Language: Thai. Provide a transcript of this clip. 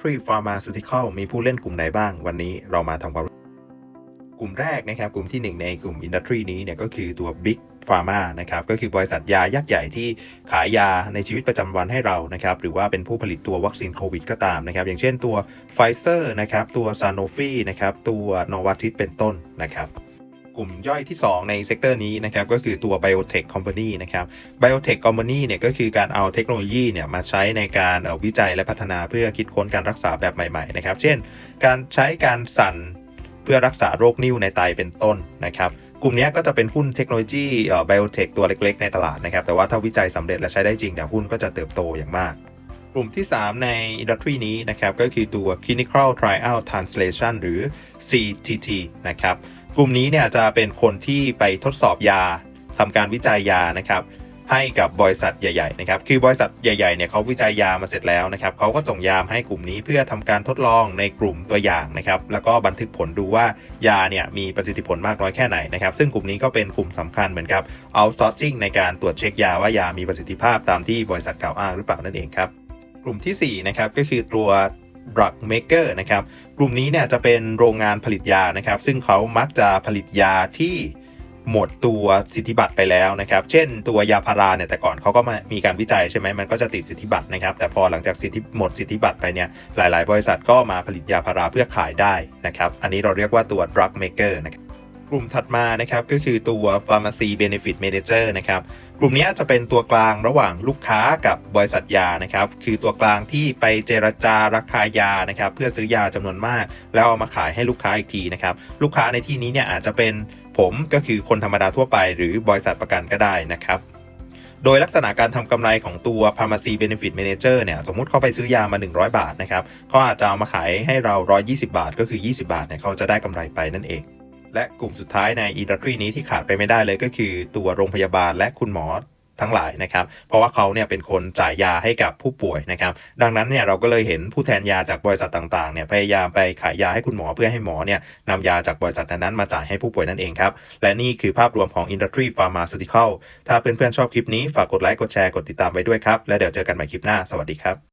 Industry Pharmaceutical มีผู้เล่นกลุ่มไหนบ้าง วันนี้เรามาทำความรู้กลุ่มแรกนะครับ กลุ่มที่หนึ่งในกลุ่ม Industry นี้เนี่ยก็คือตัว Big Pharma นะครับก็คือบริษัทยายักษ์ใหญ่ที่ขายยาในชีวิตประจำวันให้เรานะครับหรือว่าเป็นผู้ผลิตตัววัคซีนโควิดก็ตามนะครับ อย่างเช่นตัว Pfizer นะครับตัว Sanofi นะครับตัว Novartis เป็นต้นนะครับ กลุ่มย่อยที่ 2 ในเซกเตอร์นี้นะครับก็คือตัว Biotech Company นะครับ Biotech Company เนี่ยก็คือการเอาเทคโนโลยีเนี่ยมาใช้ในการวิจัยและพัฒนาเพื่อคิดค้นการรักษาแบบใหม่ๆนะครับ เช่น การใช้การสั่นเพื่อรักษาโรคนิ่วในไตเป็นต้นนะครับกลุ่มนี้ก็จะเป็นหุ้นเทคโนโลยีเอ่อ Biotech ตัวเล็กๆ ในตลาดนะครับ แต่ว่าถ้าวิจัยสำเร็จและใช้ได้จริงเนี่ยหุ้นก็จะเติบโตอย่างมาก กลุ่มที่ 3 ในอินดัสทรีนี้นะครับ ก็คือตัว Clinical Trial Translation หรือ CTT นะครับ กลุ่มนี้เนี่ยจะเป็นคนที่ไปทดสอบยาทำการวิจัยยานะครับให้กับบริษัทใหญ่ๆนะครับคือบริษัทใหญ่ๆเนี่ยเขาวิจัยยามาเสร็จแล้วนะครับเขาก็ส่งยามให้กลุ่มนี้เพื่อทำการทดลองในกลุ่มตัวอย่างนะครับแล้วก็บันทึกผลดูว่ายาเนี่ยมีประสิทธิผลมากน้อยแค่ไหนนะครับซึ่งกลุ่มนี้ก็เป็นกลุ่มสำคัญเหมือนกับ outsourcing ในการตรวจเช็คยาว่ายามีประสิทธิภาพตามที่บริษัทกล่าวอ้างหรือเปล่านั่นเองครับกลุ่มทีสี่4นะครับก็คือตัว drug maker นะครับกลุ่มนี้เนี่ยจะเป็นโรงงานผลิตยานะครับ ซึ่งเขามักจะผลิตยาที่หมดตัวสิทธิบัตรไปแล้วนะครับ เช่น ตัวยาพาราเนี่ยแต่ก่อนเขาก็ม,มีการวิจัยใช่ไหมมันก็จะติดสิทธิบัตรนะครับ แต่พอหลังจากสิทธิหมดสิทธิบัตรไปเนี่ยหลาย ๆ บริษัทก็มาผลิตยาพาราเพื่อขายได้นะครับ อันนี้เราเรียกว่าตัว drug maker นะครับ กลุ่มถัดมานะครับก็คือตัว Pharmacy Benefit Manager นะครับกลุ่มนี้จะเป็นตัวกลางระหว่างลูกค้ากับบริษัทยานะครับคือตัวกลางที่ไปเจรจาราคายานะครับเพื่อซื้อยาจำนวนมาก แล้วเอามาขายให้ลูกค้าอีกทีนะครับลูกค้าในที่นี้เนี่ยอาจจะเป็นผมก็คือคนธรรมดาทั่วไป หรือบริษัทประกันก็ได้นะครับโดยลักษณะการทำกำไรของตัว Pharmacy Benefit Manager เนี่ยสมมุติเขาไปซื้อยามา 100 บาทนะครับเขาอาจจะเอามาขายให้เรา 120 บาท ก็คือ 20 บาทเนี่ยเขาจะได้กำไรไปนั่นเอง และกลุ่มสุดท้ายในอินดัสทรีนี้ที่ขาดไปไม่ได้เลยก็คือตัวโรงพยาบาลและคุณหมอทั้งหลายนะครับ เพราะว่าเขาเนี่ยเป็นคนจ่ายยาให้กับผู้ป่วยนะครับ ดังนั้นเนี่ยเราก็เลยเห็นผู้แทนยาจากบริษัทต่างๆเนี่ยพยายามไปขายยาให้คุณหมอเพื่อให้หมอเนี่ยนำยาจากบริษัทนั้นมาจ่ายให้ผู้ป่วยนั่นเองครับ และนี่คือภาพรวมของ Industry Pharmaceutical ถ้าเพื่อนๆชอบคลิปนี้ฝากกดไลค์กดแชร์กดติดตามไว้ด้วยครับ และเดี๋ยวเจอกันใหม่คลิปหน้า สวัสดีครับ